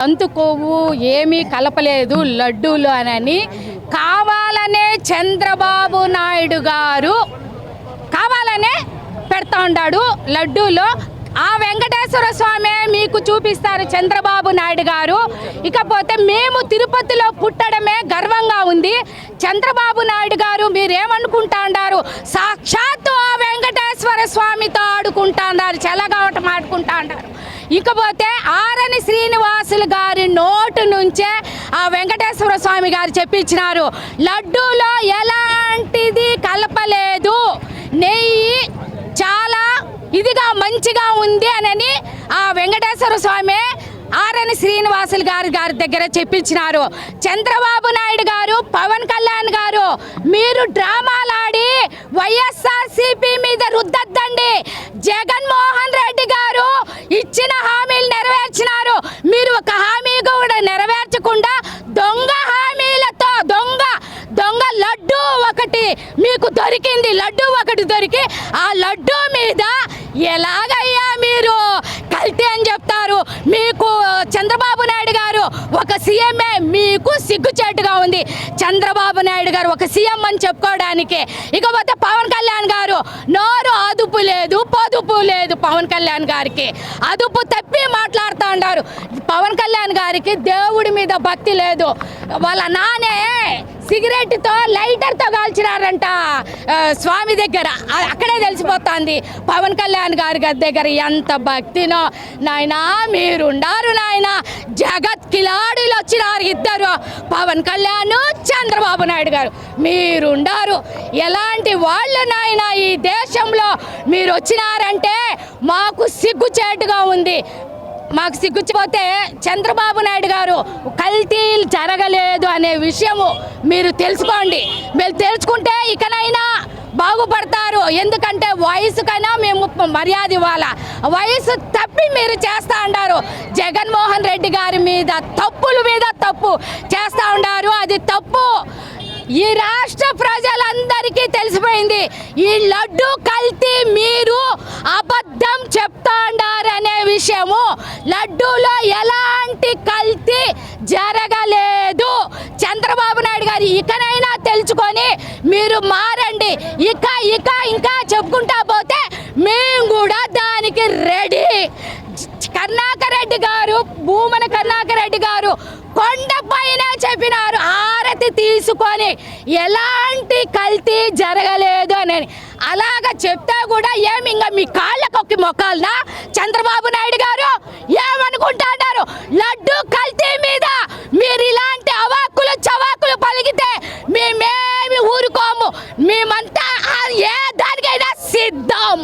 సంతు కొవ్వు ఏమీ కలపలేదు లడ్డూలు అని కావాలనే చంద్రబాబు నాయుడు గారు కావాలనే పెడతా ఉన్నాడు లడ్డూలో. ఆ వెంకటేశ్వర స్వామి మీకు చూపిస్తారు చంద్రబాబు నాయుడు గారు. ఇకపోతే మేము తిరుపతిలో పుట్టడమే గర్వంగా ఉంది. చంద్రబాబు నాయుడు గారు మీరేమనుకుంటా ఉన్నారు సాక్షాత్తు ఆ వెంకటేశ్వర స్వామితో ఆడుకుంటా ఉన్నారు చెలగావటం ఆడుకుంటా ఉన్నారు ఇకపోతే ఆరని శ్రీనివాసులు గారి నోటు నుంచే ఆ వెంకటేశ్వర స్వామి గారు చెప్పించినారు లడ్డూలో ఎలాంటిది కలపలేదు? నెయ్యి చాలా ఇదిగా మంచిగా ఉంది అని ఆ వెంకటేశ్వర స్వామి ఆరని శ్రీనివాసులు గారి గారి దగ్గర చెప్పించినారు. చంద్రబాబు నాయుడు గారు పవన్ కళ్యాణ్ గారు మీరు డ్రామాలాడి వైఎస్ఆర్ సిపి మీద రుద్దద్దండి. జగన్ రెడ్డి గారు ఇచ్చిన హామీలు నెరవేర్చినారు మీరు ఒక హామీ కూడా నెరవేర్చకుండా దొంగ హామీలతో దొంగ దొంగ లడ్డు ఒకటి మీకు దొరికింది. లడ్డు ఒకటి దొరికి ఆ లడ్డు మీద ఎలాగయ్యా మీరు? కల్తీ అని చెప్తారు. మీకు చంద్రబాబు నాయుడు గారు ఒక సీఎంఏ మీకు సిగ్గుచేటుగా ఉంది. చంద్రబాబు నాయుడు గారు ఒక సీఎం అని చెప్పుకోవడానికి. ఇకపోతే పవన్ కళ్యాణ్ గారు నోరు అదుపు లేదు పొదుపు లేదు పవన్ కళ్యాణ్ గారికి. అదుపు తప్పి మాట్లాడుతూ ఉన్నారు. పవన్ కళ్యాణ్ గారికి దేవుడి మీద భక్తి లేదు. వాళ్ళ నానే సిగరెట్తో లైటర్తో కాల్చినారంట. స్వామి దగ్గర. అక్కడే తెలిసిపోతుంది. పవన్ కళ్యాణ్ గారి గారి దగ్గర ఎంత భక్తినో. నాయనా మీరుండారు నాయన. జగత్ కిలాడీలు వచ్చినారు ఇద్దరు. పవన్ కళ్యాణ్ చంద్రబాబు నాయుడు గారు. మీరుండారు. ఎలాంటి వాళ్ళు నాయన ఈ దేశంలో? మీరు వచ్చినారంటే మాకు సిగ్గుచేటుగా ఉంది. మాకు సిగ్గుచ్చిపోతే చంద్రబాబు నాయుడు గారు కల్తీలు జరగలేదు అనే విషయము మీరు తెలుసుకోండి. మీరు తెలుసుకుంటే ఇకనైనా బాగుపడతారు. ఎందుకంటే వయసుకైనా మేము మర్యాద ఇవ్వాలా. వయసు తప్పి మీరు చేస్తా ఉండారు. జగన్మోహన్ రెడ్డి గారి మీద తప్పుల మీద తప్పు చేస్తా ఉండారు. అది తప్పు. ఈ రాష్ట్ర ప్రజలందరికీ తెలిసిపోయింది. ఈ లడ్డు కల్తీ మీరు అబద్ధం చెప్తాండారనే విషయము లడ్డూలో ఎలాంటి కల్తీ జరగలేదు. చంద్రబాబు నాయుడు గారు ఇకనైనా తెలుసుకొని మీరు మారండి. ఇక ఇక ఇంకా చెప్పుకుంటా పోతే మేము కూడా దానికి రెడీ. కర్ణాకరెడ్డి గారు భూమన కర్ణాకరెడ్డి గారు కొండపైన చెప్పినారు. ఆరతి తీసుకొని ఎలాంటి కల్తీ జరగలేదు అని. అలాగ చెప్తే కూడా ఏమి ఇంకా మీ కాళ్ళకొక్కి మొక్కాలనా? చంద్రబాబు నాయుడు గారు ఏమనుకుంటున్నారు లడ్డు కల్తీ మీద మీరు ఇలాంటి అవాక్కులు చవాకులు పలిగితే మేమేమి ఊరుకోము. మేమంతా ఏ దానికైనా సిద్ధం.